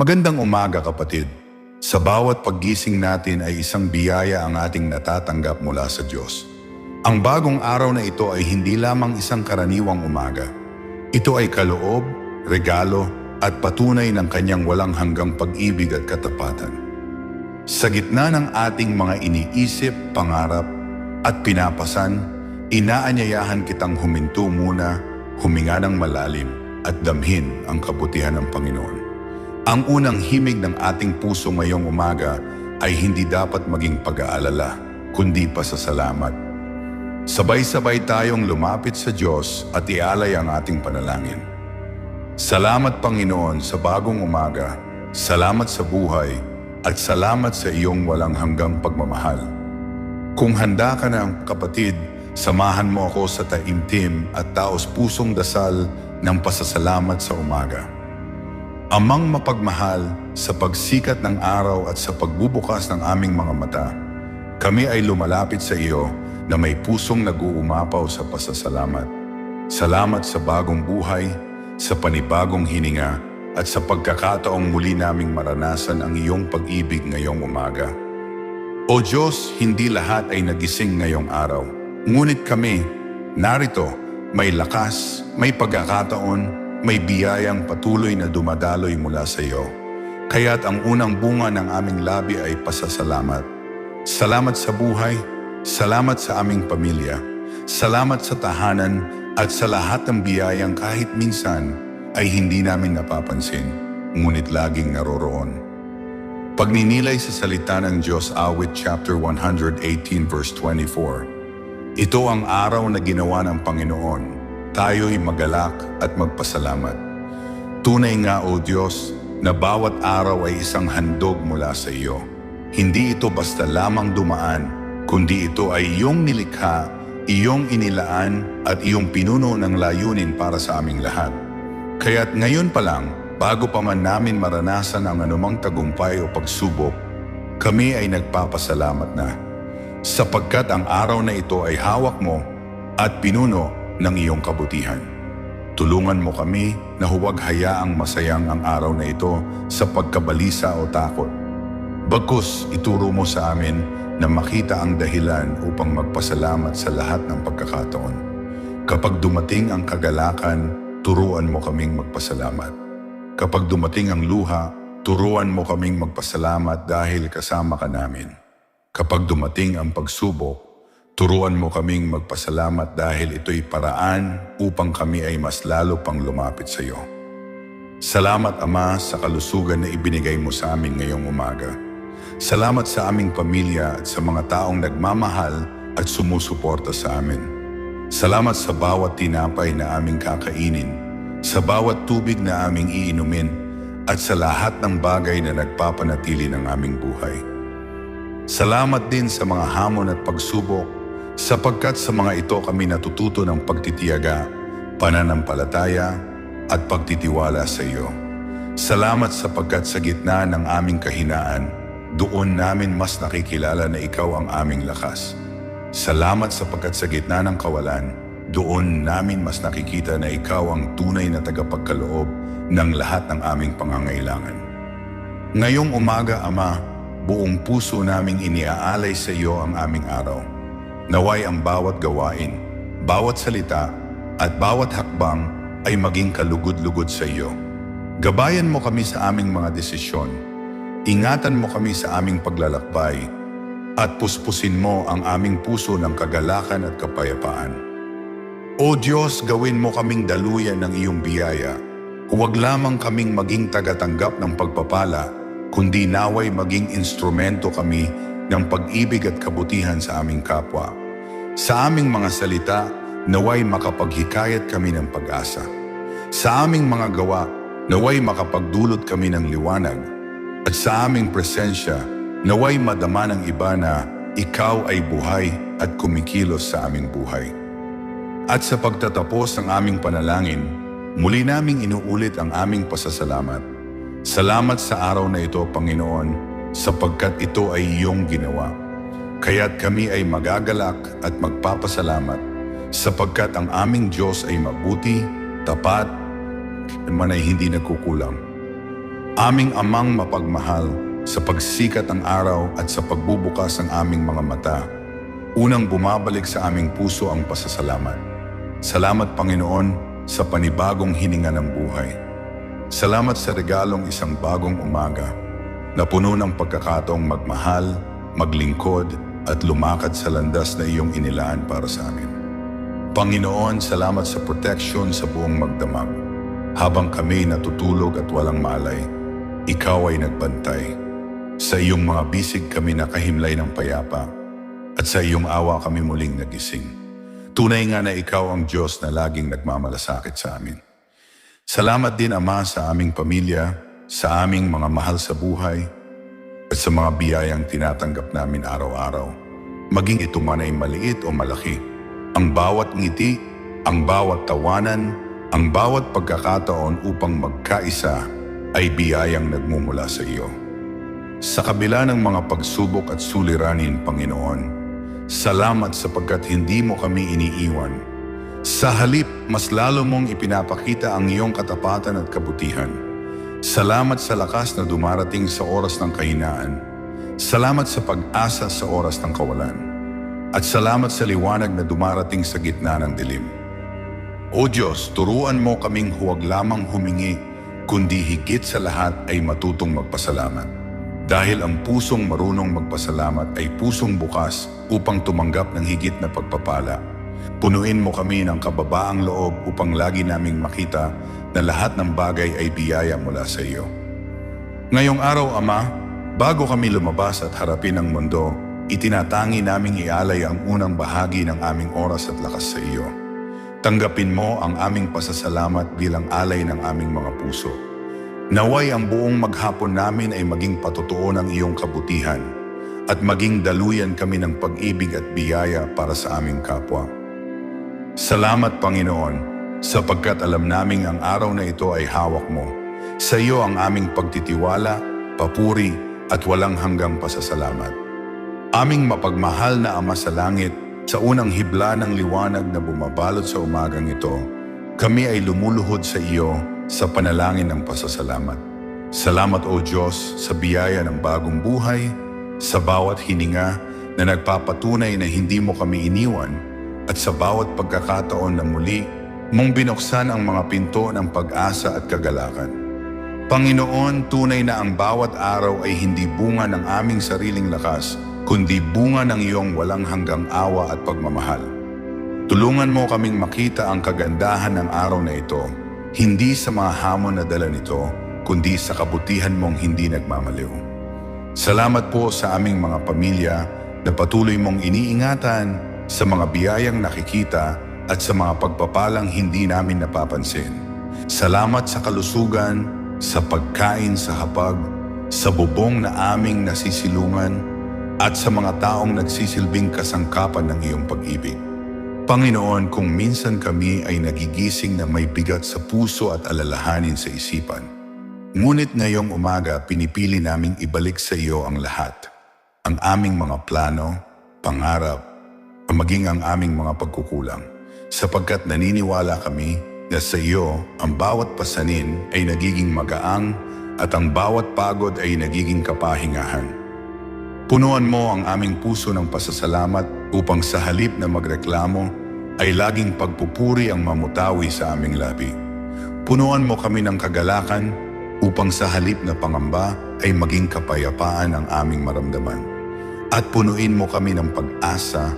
Magandang umaga kapatid. Sa bawat paggising natin ay isang biyaya ang ating natatanggap mula sa Diyos. Ang bagong araw na ito ay hindi lamang isang karaniwang umaga. Ito ay kaloob, regalo, at patunay ng kanyang walang hanggang pag-ibig at katapatan. Sa gitna ng ating mga iniisip, pangarap, at pinapasan, inaanyayahan kitang huminto muna, huminga ng malalim, at damhin ang kabutihan ng Panginoon. Ang unang himig ng ating puso ngayong umaga ay hindi dapat maging pag-aalala, kundi pasasalamat. Sabay-sabay tayong lumapit sa Diyos at ialay ang ating panalangin. Salamat Panginoon sa bagong umaga, salamat sa buhay, at salamat sa iyong walang hanggang pagmamahal. Kung handa ka na kapatid, samahan mo ako sa taimtim at taos pusong dasal ng pasasalamat sa umaga. Amang mapagmahal sa pagsikat ng araw at sa pagbubukas ng aming mga mata, kami ay lumalapit sa iyo na may pusong nag-uumapaw sa pasasalamat. Salamat sa bagong buhay, sa panibagong hininga, at sa pagkakataong muli naming maranasan ang iyong pag-ibig ngayong umaga. O Diyos, hindi lahat ay nagising ngayong araw. Ngunit kami, narito, may lakas, may pagkakataon, may biyayang patuloy na dumadaloy mula sa iyo. Kaya't ang unang bunga ng aming labi ay pasasalamat. Salamat sa buhay, salamat sa aming pamilya, salamat sa tahanan at sa lahat ng biyayang kahit minsan ay hindi namin napapansin, ngunit laging naroroon. Pagninilay sa salita ng Diyos awit chapter 118 verse 24. Ito ang araw na ginawa ng Panginoon. Tayo'y magalak at magpasalamat. Tunay nga o Diyos na bawat araw ay isang handog mula sa iyo. Hindi ito basta lamang dumaan, kundi ito ay iyong nilikha, iyong inilaan at iyong pinuno ng layunin para sa aming lahat. Kaya't ngayon pa lang, bago pa man namin maranasan ang anumang tagumpay o pagsubok, kami ay nagpapasalamat na. Sapagkat ang araw na ito ay hawak mo at pinuno ng iyong kabutihan. Tulungan mo kami na huwag hayaang masayang ang araw na ito sa pagkabalisa o takot. Bagkus ituro mo sa amin na makita ang dahilan upang magpasalamat sa lahat ng pagkakataon. Kapag dumating ang kagalakan, turuan mo kaming magpasalamat. Kapag dumating ang luha, turuan mo kaming magpasalamat dahil kasama ka namin. Kapag dumating ang pagsubok, turuan mo kaming magpasalamat dahil ito'y paraan upang kami ay mas lalo pang lumapit sa iyo. Salamat Ama sa kalusugan na ibinigay mo sa amin ngayong umaga. Salamat sa aming pamilya at sa mga taong nagmamahal at sumusuporta sa amin. Salamat sa bawat tinapay na aming kakainin, sa bawat tubig na aming iinumin, at sa lahat ng bagay na nagpapanatili ng aming buhay. Salamat din sa mga hamon at pagsubok, sapagkat sa mga ito kami natututo ng pagtitiyaga, pananampalataya, at pagtitiwala sa iyo. Salamat sapagkat sa gitna ng aming kahinaan, doon namin mas nakikilala na ikaw ang aming lakas. Salamat sapagkat sa gitna ng kawalan, doon namin mas nakikita na ikaw ang tunay na tagapagkaloob ng lahat ng aming pangangailangan. Ngayong umaga, Ama, buong puso naming iniaalay sa iyo ang aming araw. Naway ang bawat gawain, bawat salita, at bawat hakbang ay maging kalugod-lugod sa iyo. Gabayan mo kami sa aming mga desisyon. Ingatan mo kami sa aming paglalakbay at puspusin mo ang aming puso ng kagalakan at kapayapaan. O Diyos, gawin mo kaming daluyan ng iyong biyaya. Huwag lamang kaming maging tagatanggap ng pagpapala, kundi naway maging instrumento kami ng pag-ibig at kabutihan sa aming kapwa. Sa aming mga salita, naway makapaghikayat kami ng pag-asa. Sa aming mga gawa, naway makapagdulot kami ng liwanag. At sa aming presensya, naway madama ng iba na ikaw ay buhay at kumikilos sa aming buhay. At sa pagtatapos ng aming panalangin, muli naming inuulit ang aming pasasalamat. Salamat sa araw na ito, Panginoon, sapagkat ito ay iyong ginawa. Kaya't kami ay magagalak at magpapasalamat sapagkat ang aming Diyos ay mabuti, tapat, man ay hindi nagkukulang. Aming amang mapagmahal, sa pagsikat ng araw at sa pagbubukas ng aming mga mata, unang bumabalik sa aming puso ang pasasalamat. Salamat Panginoon sa panibagong hininga ng buhay. Salamat sa regalong isang bagong umaga na puno ng pagkakataong magmahal, maglingkod at lumakad sa landas na iyong inilaan para sa amin. Panginoon, salamat sa protection sa buong magdamag. Habang kami natutulog at walang malay, ikaw ay nagbantay. Sa iyong mga bisig kami nakahimlay ng payapa at sa iyong awa kami muling nagising. Tunay nga na ikaw ang Diyos na laging nagmamalasakit sa amin. Salamat din Ama sa aming pamilya, sa aming mga mahal sa buhay, at sa mga biyayang tinatanggap namin araw-araw. Maging ito man ay maliit o malaki. Ang bawat ngiti, ang bawat tawanan, ang bawat pagkakataon upang magkaisa ay biyayang nagmumula sa iyo. Sa kabila ng mga pagsubok at suliranin, Panginoon, salamat sapagkat hindi mo kami iniiwan. Sa halip, mas lalo mong ipinapakita ang iyong katapatan at kabutihan. Salamat sa lakas na dumarating sa oras ng kahinaan. Salamat sa pag-asa sa oras ng kawalan. At salamat sa liwanag na dumarating sa gitna ng dilim. O Diyos, turuan mo kaming huwag lamang humingi, kundi higit sa lahat ay matutong magpasalamat. Dahil ang pusong marunong magpasalamat ay pusong bukas upang tumanggap ng higit na pagpapala. Punuin mo kami ng kababaang loob upang lagi naming makita na lahat ng bagay ay biyaya mula sa iyo. Ngayong araw, Ama, bago kami lumabas at harapin ang mundo, itinatangi naming ialay ang unang bahagi ng aming oras at lakas sa iyo. Tanggapin mo ang aming pasasalamat bilang alay ng aming mga puso. Naway ang buong maghapon namin ay maging patotoo ng iyong kabutihan at maging daluyan kami ng pag-ibig at biyaya para sa aming kapwa. Salamat Panginoon sapagkat alam naming ang araw na ito ay hawak mo. Sa iyo ang aming pagtitiwala, papuri at walang hanggang pasasalamat. Aming mapagmahal na Ama sa langit, sa unang hibla ng liwanag na bumabalot sa umagang ito, kami ay lumuluhod sa iyo sa panalangin ng pasasalamat. Salamat o Diyos sa biyaya ng bagong buhay, sa bawat hininga na nagpapatunay na hindi mo kami iniwan at sa bawat pagkakataon na muli mong binuksan ang mga pinto ng pag-asa at kagalakan. Panginoon, tunay na ang bawat araw ay hindi bunga ng aming sariling lakas, kundi bunga ng iyong walang hanggang awa at pagmamahal. Tulungan mo kaming makita ang kagandahan ng araw na ito, hindi sa mga hamon na dala nito, kundi sa kabutihan mong hindi nagmamaliw. Salamat po sa aming mga pamilya na patuloy mong iniingatan sa mga biyayang nakikita at sa mga pagpapalang hindi namin napapansin. Salamat sa kalusugan, sa pagkain sa hapag, sa bubong na aming nasisilungan, at sa mga taong nagsisilbing kasangkapan ng iyong pag-ibig. Panginoon, kung minsan kami ay nagigising na may bigat sa puso at alalahanin sa isipan, ngunit ngayong umaga pinipili naming ibalik sa iyo ang lahat. Ang aming mga plano, pangarap, maging ang aming mga pagkukulang. Sapagkat naniniwala kami na sa iyo ang bawat pasanin ay nagiging magaang at ang bawat pagod ay nagiging kapahingahan. Punuan mo ang aming puso ng pasasalamat upang sa halip na magreklamo ay laging pagpupuri ang mamutawi sa aming labi. Punuan mo kami ng kagalakan upang sa halip na pangamba ay maging kapayapaan ang aming maramdaman. At punuin mo kami ng pag-asa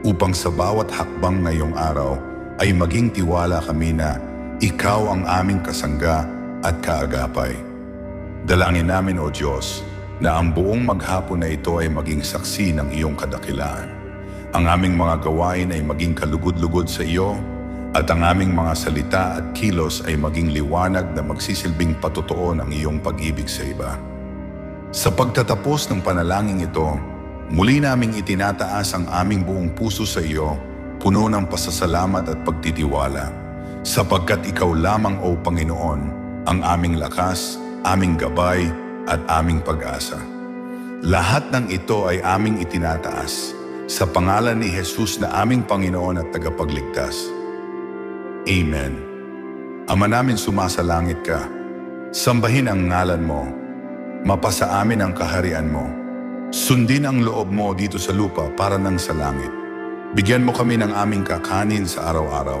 upang sa bawat hakbang ngayong araw ay maging tiwala kami na ikaw ang aming kasangga at kaagapay. Dalangin namin o Diyos na ang buong maghapon na ito ay maging saksi ng iyong kadakilaan. Ang aming mga gawain ay maging kalugod-lugod sa iyo at ang aming mga salita at kilos ay maging liwanag na magsisilbing patotoo ng iyong pag-ibig sa iba. Sa pagtatapos ng panalangin ito, muli naming itinataas ang aming buong puso sa iyo, puno ng pasasalamat at pagtitiwala, sapagkat ikaw lamang o Panginoon ang aming lakas, aming gabay, at aming pag-asa. Lahat ng ito ay aming itinataas sa pangalan ni Jesus na aming Panginoon at tagapagligtas. Amen. Ama namin sumasalangit ka, Sambahin ang ngalan mo. Mapasa amin ang kaharian mo. Sundin ang loob mo dito sa lupa para nang sa langit. Bigyan mo kami ng aming kakanin sa araw-araw.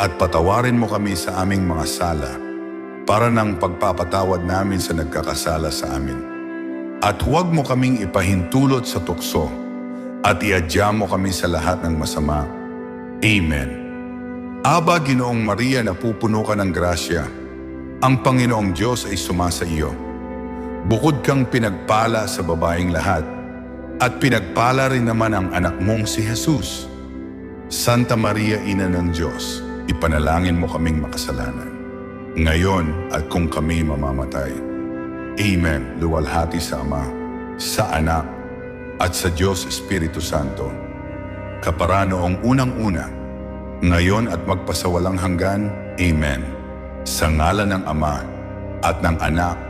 At patawarin mo kami sa aming mga sala para ng pagpapatawad namin sa nagkakasala sa amin. At huwag mo kaming ipahintulot sa tukso at iadya mo kami sa lahat ng masama. Amen. Aba, Ginoong Maria, napupuno ka ng grasya. Ang Panginoong Diyos ay sumasa iyo. Bukod kang pinagpala sa babaeng lahat, at pinagpala rin naman ang anak mong si Jesus. Santa Maria, Ina ng Diyos, ipanalangin mo kaming makasalanan. Ngayon at kung kami mamamatay. Amen. Luwalhati sa Ama, sa Anak, at sa Diyos Espiritu Santo. Kapara noong unang-una, ngayon at magpasawalang hanggan. Amen. Sa ngalan ng Ama, at ng Anak,